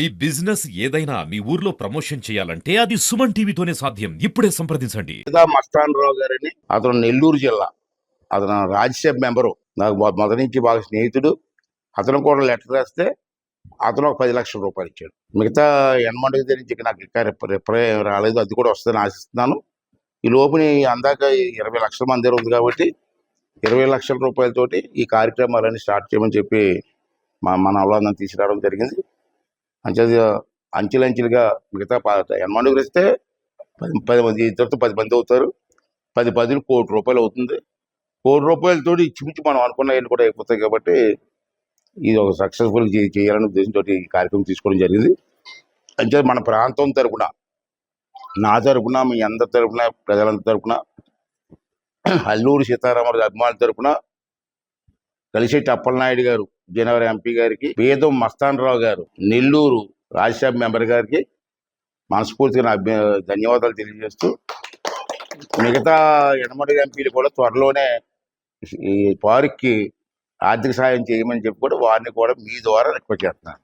ఈ బిజినెస్ ఏదైనా మీ ఊర్లో ప్రమోషన్ చేయాలంటే అది సుమన్ టీవీతోనే సాధ్యం. ఇప్పుడే సంప్రదించండి. మస్తాన్ రావు గారని అతను నెల్లూరు జిల్లా. అతను రాజ్యసభ మెంబరు. నాకు మొదటి నుంచి బాగా స్నేహితుడు. అతను కూడా లెటర్ రాస్తే అతను ఒక పది లక్షల రూపాయలు ఇచ్చాడు. మిగతా ఎనమండి దగ్గర నుంచి నాకు ఇంకా రిప- రాలేదు. అది కూడా వస్తుందని ఆశిస్తున్నాను. ఈ లోపుని అందాక ఇరవై లక్షల మంది దగ్గర ఉంది కాబట్టి ఇరవై లక్షల రూపాయలతోటి ఈ కార్యక్రమాలన్నీ స్టార్ట్ చేయమని చెప్పి మా మన అవ్వాలని తీసుకురావడం జరిగింది. అంచె అంచెలంచెలుగా మిగతా ఎనమండుగురు ఇస్తే పది పది మంది ఇద్దరితో పది మంది అవుతారు. పది పదులు కోటి రూపాయలు అవుతుంది. కోటి రూపాయలతో ఇచ్చిమిచ్చి మనం అనుకున్నవన్నీ కూడా అయిపోతాయి కాబట్టి ఇది ఒక సక్సెస్ఫుల్ చేయాలనే ఉద్దేశంతో ఈ కార్యక్రమం తీసుకోవడం జరిగింది. అంటే మన ప్రాంతం తరపున నా తరపున మీ అందరి తరపున ప్రజలందరి తరపున అల్లూరు సీతారామరాజు అభిమానుల తరపున కలిశెట్టి అప్పలనాయుడు గారు జనవరి ఎంపీ గారికి పేదం మస్తాన్ రావు గారు నెల్లూరు రాజ్యసభ మెంబర్ గారికి మనస్ఫూర్తిగా నా ధన్యవాదాలు తెలియజేస్తూ మిగతా ఎనమడి ఎంపీలు కూడా త్వరలోనే ఈ పార్క్కి ఆర్థిక సాయం చేయమని చెప్పి కూడా వారిని కూడా మీ ద్వారా రిక్వెస్ట్ చేస్తున్నాను.